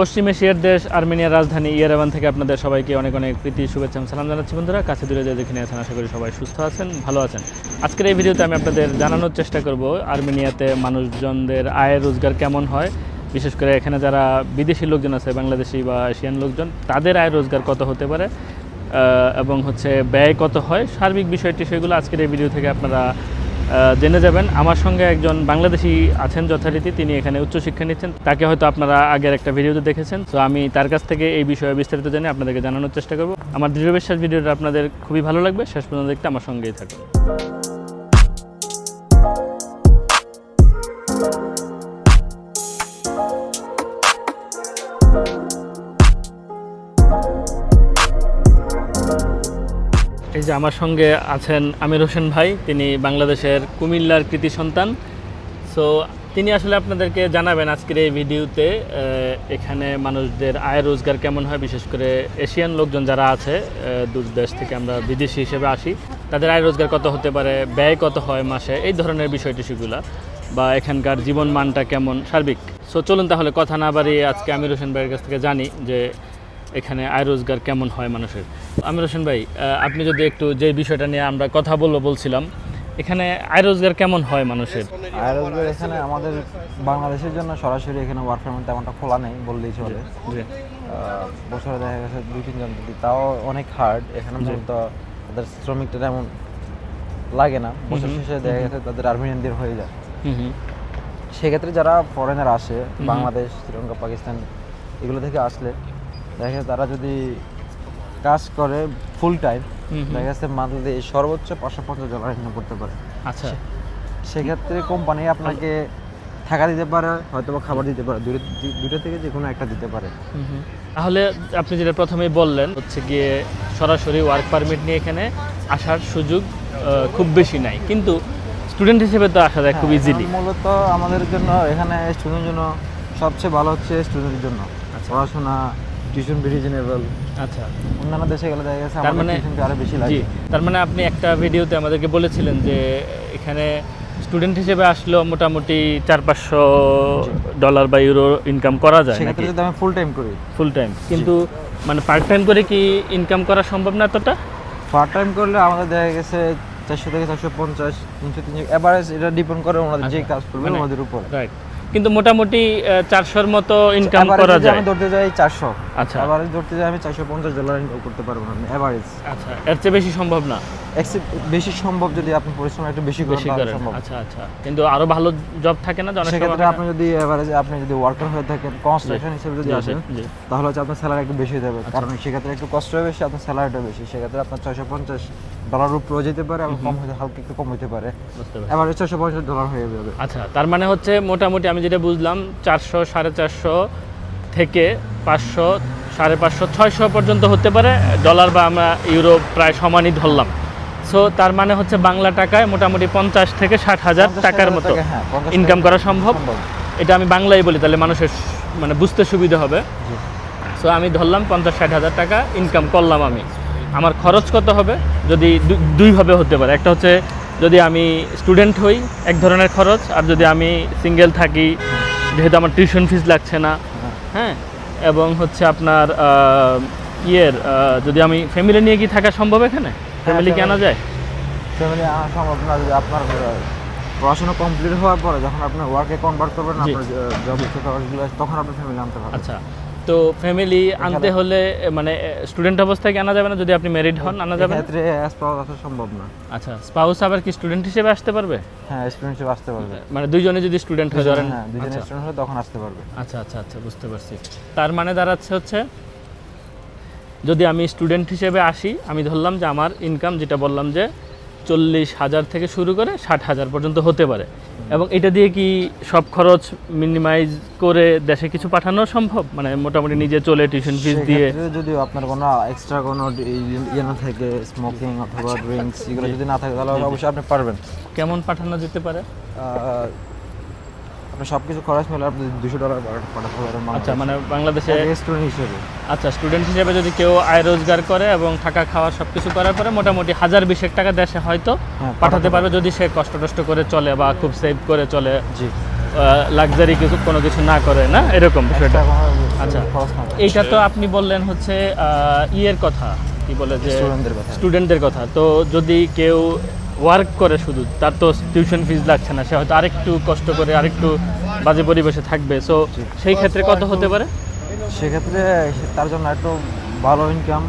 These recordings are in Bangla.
পশ্চিম এশিয়ার দেশ, আর্মেনিয়ার রাজধানী ইয়ারেবান থেকে আপনাদের সবাইকে অনেক অনেক প্রীতি, শুভেচ্ছা সালাম জানাচ্ছি বন্ধুরা। কাছে দূরে যে যেখানে আছেন আশা করি সবাই সুস্থ আছেন, ভালো আছেন। আজকের এই ভিডিওতে আমি আপনাদের জানানোর চেষ্টা করব, আর্মেনিয়াতে মানুষজনদের আয় রোজগার কেমন হয়। বিশেষ করে এখানে যারা বিদেশি লোকজন আছে, বাংলাদেশি বা এশিয়ান লোকজন, তাদের আয় রোজগার কত হতে পারে এবং হচ্ছে ব্যয় কত হয়, সার্বিক বিষয়টি সেগুলো আজকের এই ভিডিও থেকে আপনারা জেনে যাবেন, আমার সঙ্গে একজন বাংলাদেশি আছেন যথারীতি, তিনি এখানে উচ্চশিক্ষা নিচ্ছেন। তাকে হয়তো আপনারা আগের একটা ভিডিওতে দেখেছেন। তো আমি তার কাছ থেকে এই বিষয়ে বিস্তারিত জেনে আপনাদেরকে জানানোর চেষ্টা করব। আমার দৃঢ় বিশ্বাস ভিডিওটা আপনাদের খুবই ভালো লাগবে। শেষ পর্যন্ত দেখতে আমার সঙ্গেই থাকুন। যে আমার সঙ্গে আছেন আমির হোসেন ভাই, তিনি বাংলাদেশের কুমিল্লার কৃতি সন্তান। সো তিনি আসলে আপনাদেরকে জানাবেন আজকের এই ভিডিওতে এখানে মানুষদের আয় রোজগার কেমন হয়, বিশেষ করে এশিয়ান লোকজন যারা আছে দূর দেশ থেকে আমরা বিদেশি হিসেবে আসি, তাদের আয় রোজগার কত হতে পারে, ব্যয় কত হয় মাসে, এই ধরনের বিষয়টি সেগুলা, বা এখানকার জীবন মানটা কেমন, সার্বিক। সো চলুন তাহলে কথা না বাড়িয়ে আজকে আমির হোসেন ভাইয়ের কাছ থেকে জানি যে এখানে আয় রোজগার কেমন হয় মানুষের? আমির হোসেন ভাই আপনি যদি একটু যে বিষয়টা নিয়ে আমরা কথা বলব বলছিলাম এখানে আয় রোজগার কেমন হয় মানুষের? আয় রোজগার এখানে আমাদের বাংলাদেশের জন্য সরাসরি এখানে ওয়ার্ক ফ্রম তেমনটা খোলা নেই বললেই চলে। বছরে দেখা গেছে দুই তিনজন যদি তাও অনেক হার্ড এখানে। মূলত তাদের শ্রমিকটা তেমন লাগে না। বছর শেষে দেখা গেছে তাদের আর্মেনিয়ানদের হয়ে যায়। সেক্ষেত্রে যারা ফরেনার আসে বাংলাদেশ শ্রীলঙ্কা পাকিস্তান এগুলো থেকে আসলে দেখা তারা যদি কাজ করে ফুল টাইম। দেখা যাচ্ছে মান্থলি সর্বোচ্চ পাঁচশো পঞ্চাশ ডলার ইনকাম করতে পারে আচ্ছা সেক্ষেত্রে কোম্পানি আপনাকে থাকা দিতে পারে হয়তো বা খাবার দিতে পারে দুটো দুটো থেকে যে কোনো একটা দিতে পারে। তাহলে আপনি যেটা প্রথমেই বললেন হচ্ছে গিয়ে সরাসরি ওয়ার্ক পারমিট নিয়ে এখানে আসার সুযোগ খুব বেশি নাই কিন্তু স্টুডেন্ট হিসেবে তো আসা যায় খুব হ্যাঁ, ইজিলি মূলত আমাদের জন্য এখানে স্টুডেন্টের জন্য সবচেয়ে ভালো হচ্ছে স্টুডেন্টের জন্য আচ্ছা। পড়াশোনা টিউশন রিজনেবল আচ্ছা। অন্যান্য দেশে গেলে দেখা গেছে তার মানে আরও বেশি লাগে। তার মানে আপনি একটা ভিডিওতে আমাদেরকে বলেছিলেন যে এখানে স্টুডেন্ট হিসেবে আসলেও মোটামুটি চার পাঁচশো ডলার বা ইউরো ইনকাম করা যায় সেক্ষেত্রে যদি আমি ফুল টাইম করি। ফুল টাইম কিন্তু মানে পার্ট টাইম করে কি ইনকাম করা সম্ভব না এতটা? পার্ট টাইম করলে আমাদের দেখা গেছে চারশো থেকে চারশো পঞ্চাশ তিনশো তিনশো এভারেজ এটা ডিপেন্ড করে ওনাদের যে আচ্ছা, কাজ করবে মানে- ওনাদের উপর। রাইট কিন্তু মোটামুটি চারশোর মতো ইনকাম করা যায়। আমি ধরতে যাই চারশো। আচ্ছা। এভারেজ ধরতে যাই আমি চারশো পঞ্চাশ ডলার ইনকাম করতে পারব এভারেজ আচ্ছা এর চেয়ে বেশি সম্ভব না। বেশি সম্ভব যদি আপনি পরিশ্রম একটু বেশি করেন সম্ভব। আচ্ছা আচ্ছা। কিন্তু আরও ভালো জব থাকে না সময় সেক্ষেত্রে আপনি যদি এভারেজ আপনি যদি ওয়ার্কার হয়ে থাকেন কনস্ট্রাকশন হিসেবে যদি আসেন তাহলে হচ্ছে আপনার স্যালারি একটু বেশি হয়ে আচ্ছা। কারণ সেক্ষেত্রে একটু কষ্ট বেশি আপনার স্যালারিটা বেশি। সেক্ষেত্রে আপনার ছয়শো পঞ্চাশ ডলার উপরেও যেতে পারে এবং কম হতে হালকা একটু কম হতে পারে। এভারেজ ছয়শো পঞ্চাশ ডলার হয়ে যাবে। আচ্ছা তার মানে হচ্ছে মোটামুটি আমি যেটা বুঝলাম চারশো সাড়ে চারশো থেকে পাঁচশো সাড়ে পাঁচশো ছয়শো পর্যন্ত হতে পারে। ডলার বা আমরা ইউরো প্রায় সমানই ধরলাম। সো তার মানে হচ্ছে বাংলা টাকায় মোটামুটি পঞ্চাশ থেকে ষাট হাজার টাকার মতো হ্যাঁ, ইনকাম করা সম্ভব। এটা আমি বাংলায় বলি তাহলে মানুষের মানে বুঝতে সুবিধা হবে। সো আমি ধরলাম পঞ্চাশ ষাট হাজার টাকা ইনকাম করলাম আমি। আমার খরচ কত হবে? যদি দুইভাবে হতে পারে। একটা হচ্ছে যদি আমি স্টুডেন্ট হই এক ধরনের খরচ আর যদি আমি সিঙ্গেল থাকি যেহেতু আমার টিউশন ফিস লাগছে না হ্যাঁ এবং হচ্ছে আপনার ইয়ের যদি আমি ফ্যামিলি নিয়ে কি থাকা সম্ভব এখানে? ফ্যামিলি কি আনা যায়? ফ্যামিলি আনা সম্ভব না যদি আপনার পড়াশোনা কমপ্লিট হওয়ার পরে যখন আপনার ওয়ার্কে কনভার্ট করবেন। আপনার জব তখন আপনি ফ্যামিলি আনতে পারবেন। আচ্ছা তো ফ্যামিলি আনতে হলে মানে স্টুডেন্ট অবস্থায় কি আনা যাবে না যদি আপনি ম্যারিড হন আনা যাবে? ক্ষেত্রে অ্যাজ আসা সম্ভব না। আচ্ছা স্পাউস আবার কি স্টুডেন্ট হিসেবে আসতে পারবে? হ্যাঁ স্টুডেন্ট হিসেবে আসতে পারবে। মানে দুইজনে যদি স্টুডেন্ট হয়ে ধরেন হ্যাঁ আচ্ছা। স্টুডেন্ট হলে তখন আসতে পারবে। আচ্ছা আচ্ছা আচ্ছা বুঝতে পারছি। তার মানে দাঁড়াচ্ছে হচ্ছে যদি আমি স্টুডেন্ট হিসেবে আসি আমি ধরলাম যে আমার ইনকাম যেটা বললাম যে চল্লিশ হাজার থেকে শুরু করে ষাট হাজার পর্যন্ত হতে পারে। এবং এটা দিয়ে কি সব খরচ মিনিমাইজ করে দেশে কিছু পাঠানো সম্ভব? মানে মোটামুটি নিজে চলে টিউশন ফিস দিয়ে? যদি আপনার কোনো এক্সট্রা কোনো ইয়ে না থাকে স্মোকিং অথবা ড্রিঙ্কস এগুলো যদি না থাকে তাহলে অবশ্যই আপনি পারবেন। কেমন পাঠানো যেতে পারে? আহ, আপনি সব কিছু খরচ মিলে আপনি দুশো ডলার পাঠাতে পারেন আচ্ছা মানে বাংলাদেশে রেস্টুরেন্ট হিসেবে। আচ্ছা স্টুডেন্ট হিসেবে যদি কেউ আয় রোজগার করে এবং থাকা খাওয়া সব কিছু করার পরে মোটামুটি হাজার বিশেক টাকা দেশে হয়তো হ্যাঁ, পাঠাতে পারবে যদি সে কষ্ট টষ্ট করে চলে বা খুব সেভ করে চলে জি। লাক্সারি কিছু কোনো কিছু না করে না? এরকম বিষয়টা? আচ্ছা এইটা তো আপনি বললেন হচ্ছে ইয়ের কথা কি বলে যে স্টুডেন্টদের কথা। তো যদি কেউ ওয়ার্ক করে শুধু তার তো টিউশন ফিজ লাগছে না সে হয়তো আরেকটু কষ্ট করে আরেকটু বাজে পরিবেশে থাকবে। সো সেই ক্ষেত্রে কত হতে পারে? সেক্ষেত্রে তার জন্য একটু ভালো ইনকাম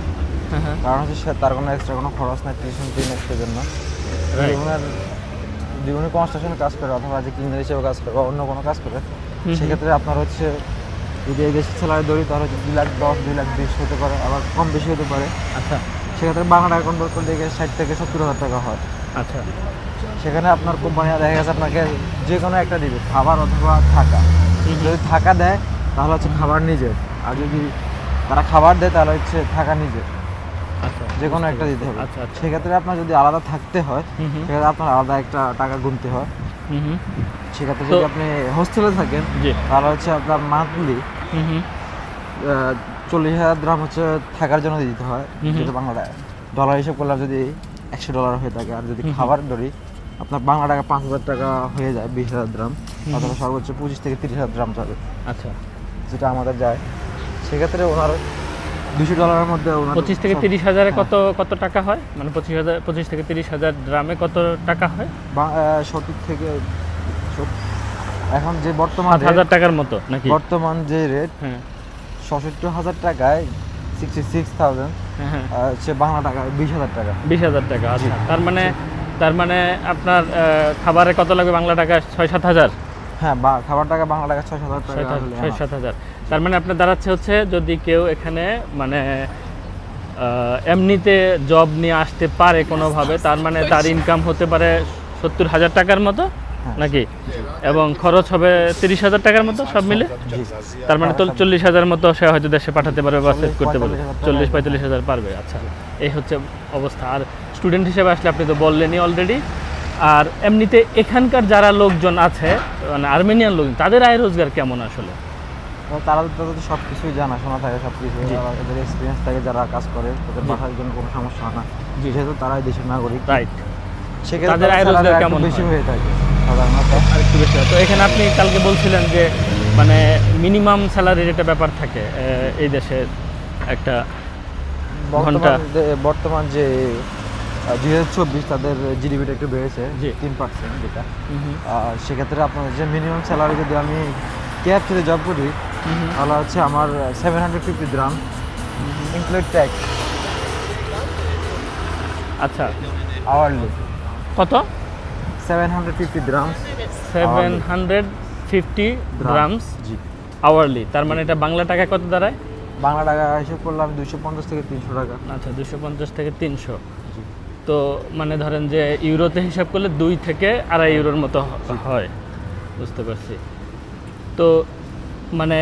হ্যাঁ হ্যাঁ। কারণ হচ্ছে সে- তার কোনো এক্সট্রা কোনো খরচ নাই টিউশন ফি নেক্সটের জন্য জীবনে কনস্ট্রাকশনে কাজ করে অথবা যে ক্লিনার হিসেবে কাজ করে বা অন্য কোনো কাজ করে সেক্ষেত্রে আপনার হচ্ছে যদি এই দেশের স্যালারি ধরি তাহলে হচ্ছে দুই লাখ দশ দুই লাখ বিশ হতে পারে আবার কম বেশি হতে পারে। আচ্ছা। সেক্ষেত্রে বাংলা টাকা কনভার্ট করলে ষাট থেকে সত্তর হাজার টাকা হয়। আচ্ছা। সেখানে আপনার কোম্পানি দেখা গেছে আপনাকে যে কোনো একটা দিবে খাবার অথবা থাকা। যদি থাকা দেয় তাহলে হচ্ছে খাবার নিজের। আর যদি তারা খাবার দেয় তাহলে হচ্ছে থাকা নিজের। আচ্ছা যে কোনো একটা দিতে হবে। আচ্ছা আচ্ছা। সেক্ষেত্রে আপনার যদি আলাদা থাকতে হয় সেক্ষেত্রে আপনার আলাদা একটা টাকা গুনতে হয়। হুম হুম। সেক্ষেত্রে যদি আপনি হোস্টেলে থাকেন তাহলে হচ্ছে আপনার মান্থলি চল্লিশ হাজার গ্রাম হচ্ছে থাকার জন্য দিতে হয়। যেটা বাংলা ডলার হিসেব করলে যদি একশো ডলার হয়ে থাকে। আর যদি। খাবার ধরি আপনার বাংলা টাকা পাঁচ হাজার টাকা হয়ে যায় বিশ হাজার গ্রাম। অথবা সর্বোচ্চ পঁচিশ থেকে তিরিশ হাজার গ্রাম যাবে। আচ্ছা। যেটা আমাদের যায়। সেক্ষেত্রে ওনার দুশো ডলারের মধ্যে পঁচিশ থেকে তিরিশ হাজারে হ্যাঁ। কত কত টাকা হয়? মানে পঁচিশ হাজার পঁচিশ থেকে তিরিশ হাজার ড্রামে কত টাকা হয়? বা- সত্তর থেকে এখন যে বর্তমান হাজার টাকার মতো নাকি? বর্তমান যে রেট হ্যাঁ। হাজার টাকায় সিক্সটি সিক্স থাউজেন্ড হ্যাঁ। হ্যাঁ হচ্ছে বাংলা টাকায় বিশ হাজার টাকা। বিশ হাজার টাকা আচ্ছা। তার মানে তার মানে আপনার খাবারে কত লাগবে বাংলা টাকা? ছয় সাত হাজার? হ্যাঁ বা খাবার টাকা বাংলা টাকা ছয় সাত হাজার ছয় টাকা হ্যাঁ। সাত হাজার। তার মানে আপনার দাঁড়াচ্ছে হচ্ছে যদি কেউ এখানে মানে এমনিতে জব নিয়ে আসতে পারে কোনোভাবে তার মানে তার ইনকাম হতে পারে সত্তর হাজার টাকার মতো। নাকি? এবং খরচ হবে তিরিশ হাজার টাকার মতো সব মিলে? তার মানে তো হ্যাঁ, চল্লিশ হাজার মতো সে হয়তো দেশে পাঠাতে পারবে বা সেভ করতে পারবে। চল্লিশ পঁয়তাল্লিশ হাজার পারবে আচ্ছা। এই হচ্ছে অবস্থা। আর স্টুডেন্ট হিসেবে আসলে আপনি তো বললেনই অলরেডি আর এমনিতে এখানকার যারা লোকজন আছে মানে আর্মেনিয়ান লোকজন তাদের আয় রোজগার কেমন আসলে? তো তারা তো তাদের সব কিছুই জানাশোনা থাকে সব কিছু জি। এদের এক্সপিরিয়েন্স থাকে যারা কাজ করে তাদের। বাসার জন্য কোনো সমস্যা হয় না। যেহেতু তারাই দেশের নাগরিক। রাইট সেক্ষেত্রে তাদের আয় রোজগার কেমন বেশি হয়? হয়ে থাকে সাধারণত আর একটু বেশি তো এখানে আপনি কালকে বলছিলেন যে মানে মিনিমাম স্যালারির একটা ব্যাপার থাকে এই দেশের একটা ঘণ্টা। বর্তমান যে- দুই হাজার চব্বিশ তাদের জিডিপিটা একটু বেড়েছে। তিন পার্সেন্ট যেটা। সেক্ষেত্রে আপনার যে মিনিমাম স্যালারি যদি আমি থেকে জব করি তাহলে হচ্ছে আমার seven hundred fifty gram include tax আচ্ছা। আওয়ারলি কত? Seven hundred fifty gram seven hundred fifty grams জি। আওয়ারলি তার মানে এটা বাংলা টাকায় কত দাঁড়ায়? বাংলা টাকা হিসেব করলাম দুইশো পঞ্চাশ থেকে তিনশো টাকা। আচ্ছা দুশো পঞ্চাশ থেকে তিনশো। জি। তো মানে ধরেন যে ইউরোতে হিসাব করলে দুই থেকে আড়াই ইউরোর মতো হয়। বুঝতে পারছি। তো মানে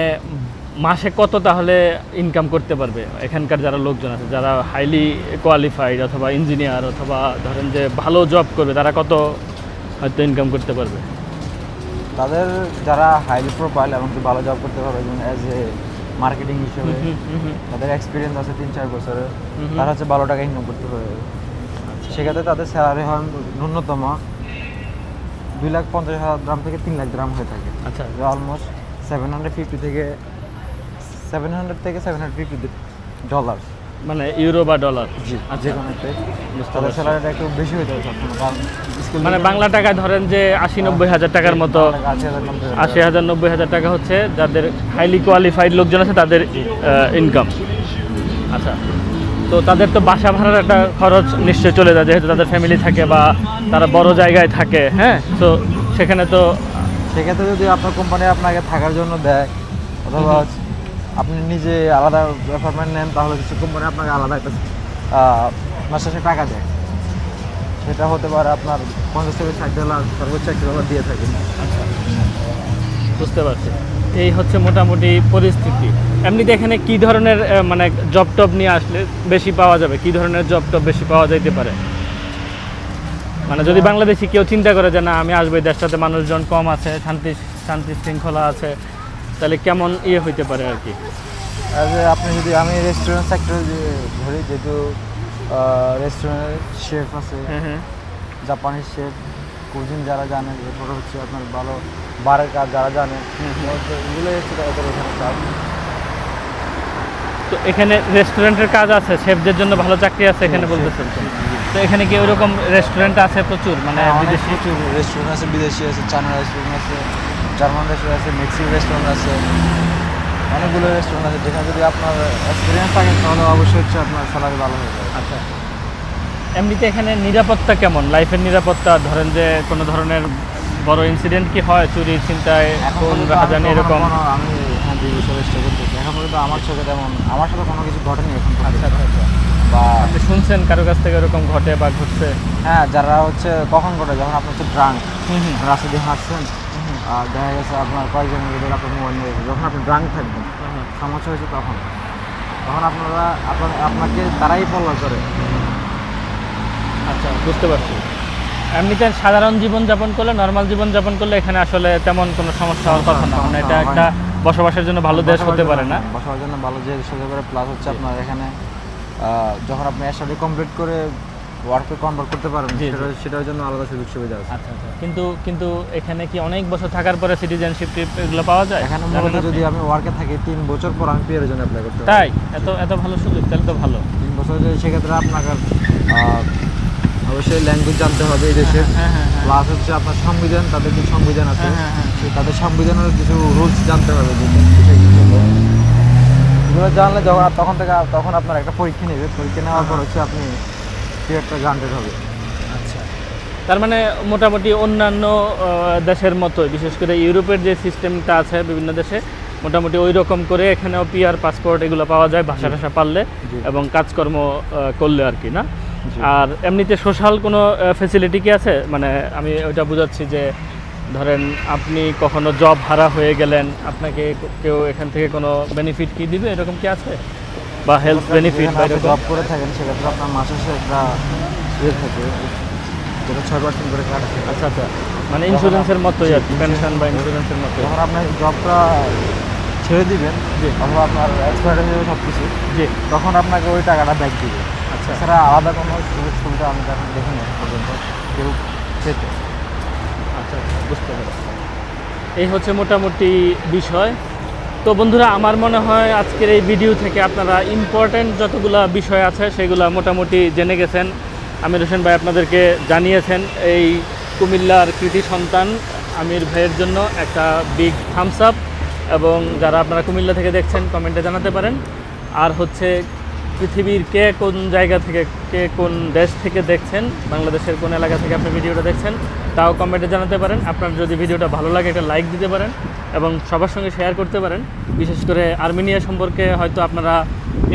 মাসে কত তাহলে ইনকাম করতে পারবে? এখানকার যারা লোকজন আছে যারা হাইলি কোয়ালিফাইড অথবা ইঞ্জিনিয়ার অথবা ধরেন যে ভালো জব করবে তারা কত হয়তো ইনকাম করতে পারবে। তাদের যারা হাইলি প্রোফাইল এমনকি ভালো জব করতে পারবে যেমন অ্যাজ এ মার্কেটিং হিসেবে তাদের এক্সপিরিয়েন্স আছে তিন চার বছরের। তারা হচ্ছে ভালো টাকা ইনকাম করতে পারবে। সেক্ষেত্রে তাদের স্যালারি হয় ন্যূনতম দুই লাখ পঞ্চাশ হাজার গ্রাম থেকে তিন লাখ গ্রাম হয়ে থাকে। আচ্ছা। অলমোস্ট সেভেন হান্ড্রেড ফিফটি থেকে সেভেন হান্ড্রেড থেকে সেভেন হান্ড্রেড ফিফটি ডলার মানে ইউরো বা ডলার। জি আচ্ছা। যে কোনো। স্যালারিটা একটু বেশি হয়ে মানে বাংলা টাকায় ধরেন যে আশি নব্বই হাজার টাকার মতো আশি হাজার নব্বই হাজার টাকা হচ্ছে যাদের হাইলি কোয়ালিফাইড লোকজন আছে তাদের ইনকাম আচ্ছা। তো তাদের তো বাসা ভাড়ার একটা খরচ নিশ্চয় চলে যায় যেহেতু তাদের ফ্যামিলি থাকে বা তারা বড় জায়গায় থাকে হ্যাঁ? তো সেখানে তো সেক্ষেত্রে যদি আপনার কোম্পানি আপনাকে থাকার জন্য দেয় অথবা আপনি নিজে আলাদা অ্যাপার্টমেন্ট নেন তাহলে কিছু কোম্পানি আপনাকে আলাদা একটা মাসে মাসে টাকা দেয়। সেটা হতে পারে আপনার পঞ্চাশ থেকে ষাট ডলার সর্বোচ্চ একশো ডলার দিয়ে থাকে আচ্ছা। বুঝতে পারছি। এই হচ্ছে মোটামুটি পরিস্থিতি। এমনিতে এখানে কি ধরনের মানে জব টব নিয়ে আসলে বেশি পাওয়া যাবে? কি ধরনের জব টব বেশি পাওয়া যাইতে পারে? মানে যদি বাংলাদেশি কেউ চিন্তা করে যে না আমি আসব এই দেশটাতে মানুষজন কম আছে শান্তি শান্তি শৃঙ্খলা আছে তাহলে কেমন ইয়ে হইতে পারে আর কি? আর আপনি যদি আমি রেস্টুরেন্ট সেক্টর ধরি যেহেতু রেস্টুরেন্টের শেফ আছে জাপানিজ শেফ কুজিন যারা জানে এরপরে হচ্ছে আপনার ভালো বারের কাজ যারা জানে হচ্ছে তাদের এখানে কাজ তো এখানে রেস্টুরেন্টের কাজ আছে শেফদের জন্য ভালো চাকরি আছে এখানে বলতেছেন। তো? এখানে কি ওইরকম রেস্টুরেন্ট আছে প্রচুর মানে হ্যাঁ, বিদেশি? প্রচুর রেস্টুরেন্ট আছে বিদেশি আছে চায়না রেস্টুরেন্ট আছে। জার্মান রেস্টুরেন্ট আছে মেক্সিকো রেস্টুরেন্ট আছে অনেকগুলো রেস্টুরেন্ট আছে যেখানে যদি আপনার এক্সপিরিয়েন্স থাকে তাহলে অবশ্যই হচ্ছে আপনার স্যালারি ভালো হয়ে যাবে। আচ্ছা। এমনিতে এখানে নিরাপত্তা কেমন? লাইফের নিরাপত্তা ধরেন যে কোনো ধরনের বড় ইনসিডেন্ট কি হয়? চুরি চিন্তায় আমি রাহাজানি এরকম? আমি হ্যাঁ দিদি চেষ্টা করতেছি এখন পর্যন্ত আমার চোখে তেমন আমার সাথে কোনো কিছু ঘটেনি এখন। আচ্ছা আচ্ছা আচ্ছা। বা আপনি শুনছেন কারও কাছ থেকে এরকম ঘটে বা ঘটছে? হ্যাঁ যারা হচ্ছে কখন ঘটে? যখন আপনি হচ্ছে ড্রাঙ্ক হুম হুম। রাস্তা দিয়ে হাঁটছেন দেখা গেছে আপনার কয়েকজন মিলে আপনার মোবাইল নিয়ে। যখন আপনি ড্রাঙ্ক থাকবেন সমস্যা হয়েছে তখন। তখন আপনারা আপনার আপনাকে তারাই ফলো করে। আচ্ছা বুঝতে পারছি। এমনিতে সাধারণ জীবন যাপন করলে নর্মাল জীবন যাপন করলে এখানে আসলে তেমন কোনো সমস্যা হওয়ার কথা না। মানে এটা একটা বসবাসের জন্য ভালো দেশ হতে পারে না। বসবাসের জন্য ভালো দেশ হতে পারে। প্লাস হচ্ছে আপনার এখানে যখন আপনি এর সাথে কমপ্লিট করে ওয়ার্কে কনভার্ট করতে জি। সেটার জন্য আলাদা সুযোগ সুবিধা আছে। আচ্ছা আচ্ছা। কিন্তু কিন্তু এখানে কি অনেক বছর থাকার পরে সিটিজেনশিপ এগুলো পাওয়া যায়? এখানে মূলত যদি আমি ওয়ার্কে থাকি তিন বছর পর আমি পিয়ারের জন্য অ্যাপ্লাই করতে তাই? এত এত ভালো সুযোগ তাহলে তো ভালো। তিন বছর যদি সেক্ষেত্রে আপনাকে অবশ্যই ল্যাঙ্গুয়েজ জানতে হবে এই দেশের। হ্যাঁ হ্যাঁ হ্যাঁ প্লাস হচ্ছে আপনার সংবিধান তাদের যে সংবিধান আছে হ্যাঁ, হ্যাঁ, হ্যাঁ। তাদের সংবিধানের কিছু রুলস জানতে হবে। এগুলো জানলে যখন তখন থেকে তখন আপনার একটা পরীক্ষা নেবে। পরীক্ষা নেওয়ার পর হচ্ছে আপনি পিরিয়ডটা জানতে হবে। আচ্ছা। তার মানে মোটামুটি অন্যান্য দেশের মতো বিশেষ করে ইউরোপের যে সিস্টেমটা আছে বিভিন্ন দেশে মোটামুটি ওই রকম করে এখানেও পিআর পাসপোর্ট এগুলো পাওয়া যায় ভাষা ভাষা পারলে এবং কাজকর্ম করলে আর কি না? আর এমনিতে সোশ্যাল কোনো ফেসিলিটি কি আছে? মানে আমি ওইটা বুঝাচ্ছি যে ধরেন আপনি কখনো জব হারা হয়ে গেলেন আপনাকে কেউ এখান থেকে কোনো বেনিফিট কি দিবে? এরকম কি আছে? বা হেলথ বেনিফিট বা জব করে থাকেন সেক্ষেত্রে আপনার মাসে একটা ইয়ে থাকে যেটা ছয় পার্সেন্ট করে কাটে আচ্ছা আচ্ছা। মানে ইন্স্যুরেন্সের মতোই আর কি পেনশন বা ইন্স্যুরেন্সের মতো যখন আপনি জবটা ছেড়ে দিবেন জি। অথবা আপনার এক্সপায়ার হয়ে যাবে সব কিছু জি। তখন আপনাকে ওই টাকাটা ব্যাক দিবে। আচ্ছা। এছাড়া আলাদা কোনো সুযোগ সুবিধা আমি এখন দেখিনি পর্যন্ত কেউ পেতে। আচ্ছা আচ্ছা, বুঝতে পেরেছি। এই হচ্ছে মোটামুটি বিষয়। তো বন্ধুরা, আমার মনে হয় আজকের এই ভিডিও থেকে আপনারা ইম্পর্ট্যান্ট যতগুলো বিষয় আছে সেগুলো মোটামুটি জেনে গেছেন। আমির হোসেন ভাই আপনাদেরকে জানিয়েছেন এই কুমিল্লার কৃতি সন্তান আমির ভাইয়ের জন্য একটা বিগ থামস আপ এবং যারা আপনারা কুমিল্লা থেকে দেখছেন কমেন্টে জানাতে পারেন। আর হচ্ছে পৃথিবীর কে কোন জায়গা থেকে, কে কোন দেশ থেকে দেখছেন, বাংলাদেশের কোন এলাকা থেকে আপনি ভিডিওটা দেখছেন, তাও কমেন্টে জানাতে পারেন। আপনার যদি ভিডিওটা ভালো লাগে, একটা লাইক দিতে পারেন এবং সবার সঙ্গে শেয়ার করতে পারেন। বিশেষ করে আর্মেনিয়া সম্পর্কে হয়তো আপনারা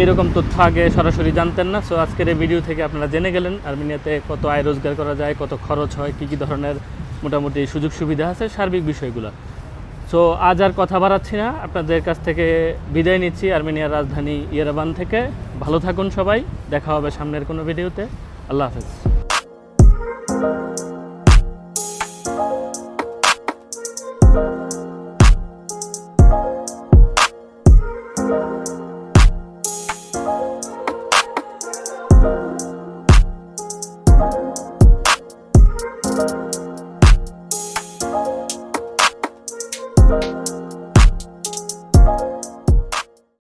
এরকম তথ্য আগে সরাসরি জানতেন না। সো আজকের এই ভিডিও থেকে আপনারা জেনে গেলেন আর্মেনিয়াতে কত আয় রোজগার করা যায়, কত খরচ হয়, কী কী ধরনের মোটামুটি সুযোগ সুবিধা আছে, সার্বিক বিষয়গুলো। সো আজ আর কথা বাড়াচ্ছি না। আপনাদের কাছ থেকে বিদায় নিচ্ছি আর্মেনিয়ার রাজধানী ইয়েরাবান থেকে। ভালো থাকুন সবাই। দেখা হবে সামনের কোনো ভিডিওতে। আল্লাহ হাফেজ।